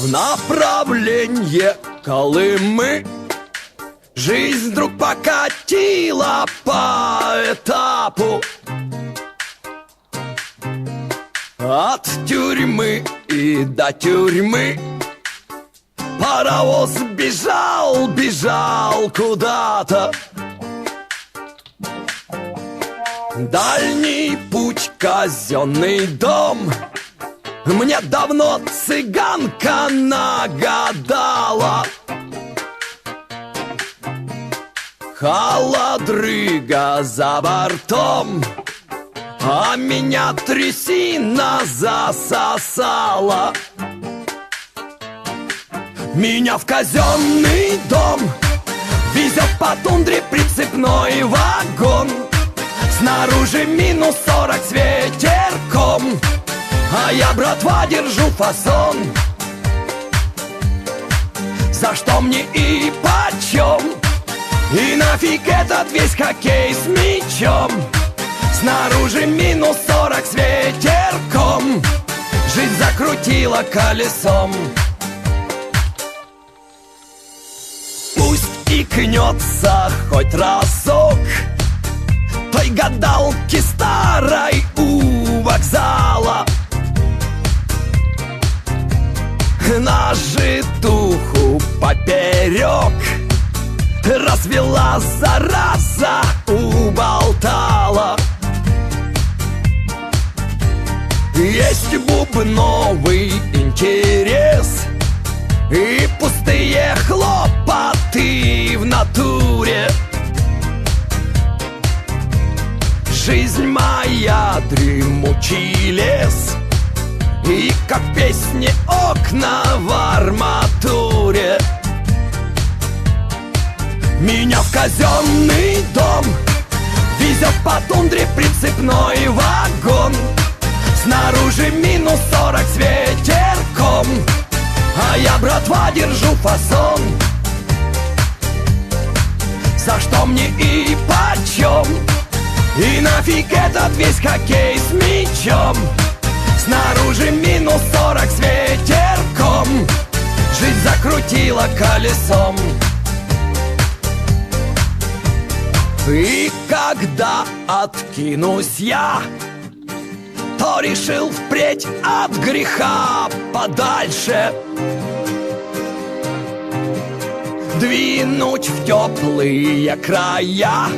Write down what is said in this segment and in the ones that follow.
В направлении Колымы. Жизнь вдруг покатила по этапу. От тюрьмы и до тюрьмы. Паровоз бежал, бежал куда-то. Дальний путь, казенный дом Мне давно цыганка нагадала. Холодрыга за бортом А меня трясина засосала. Меня в казенный дом Везет по тундре прицепной вагон. Снаружи минус сорок с ветерком Я, братва, держу фасон. За что мне и почем? И нафиг этот весь хоккей с мячом? Снаружи минус сорок с ветерком. Жизнь закрутила колесом. Пусть икнется хоть разок Той гадалки старой поперек Развела зараза, уболтала. Есть бубновый интерес И пустые хлопоты в натуре. Жизнь моя дремучий лес И как песни окна в арматуре меня в казенный дом Везет по тундре прицепной вагон. Снаружи минус сорок с ветерком А я, братва, держу фасон. За что мне и почем? И нафиг этот весь хоккей с мячом? Снаружи минус сорок с ветерком. Жизнь закрутила колесом И когда откинусь я, то решил впредь от греха подальше. Двинуть в теплые края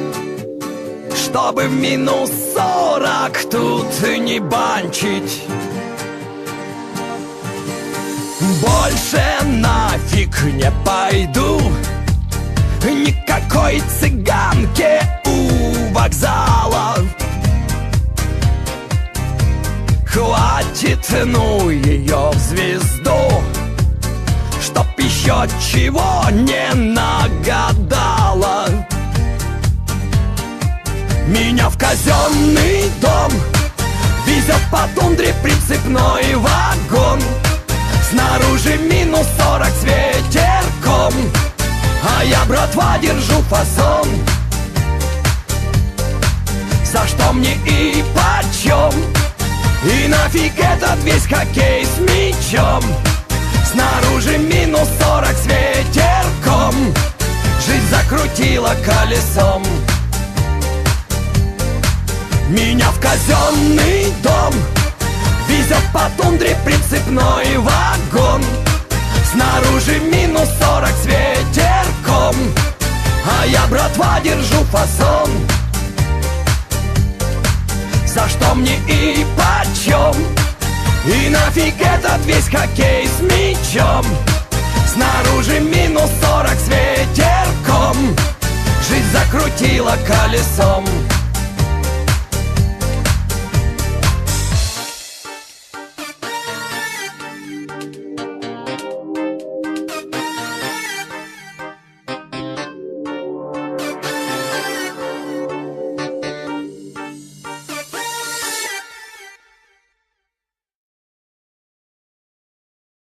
Чтобы в минус сорок тут не банчить. Больше нафиг не пойду Никакой цыганки у вокзала. Хватит, ну ее в звезду Чтоб еще чего не нагадала. Меня в казенный дом Везет по тундре прицепной вагон держу фасон. За что мне и почем? И нафиг этот весь хоккей с мячом? Снаружи минус сорок с ветерком. Жизнь закрутила колесом. Меня в казенный дом Везет по тундре прицепной вагон. Снаружи минус сорок с ветерком А я, братва, держу фасон За что мне и почем? И нафиг этот весь хоккей с мячом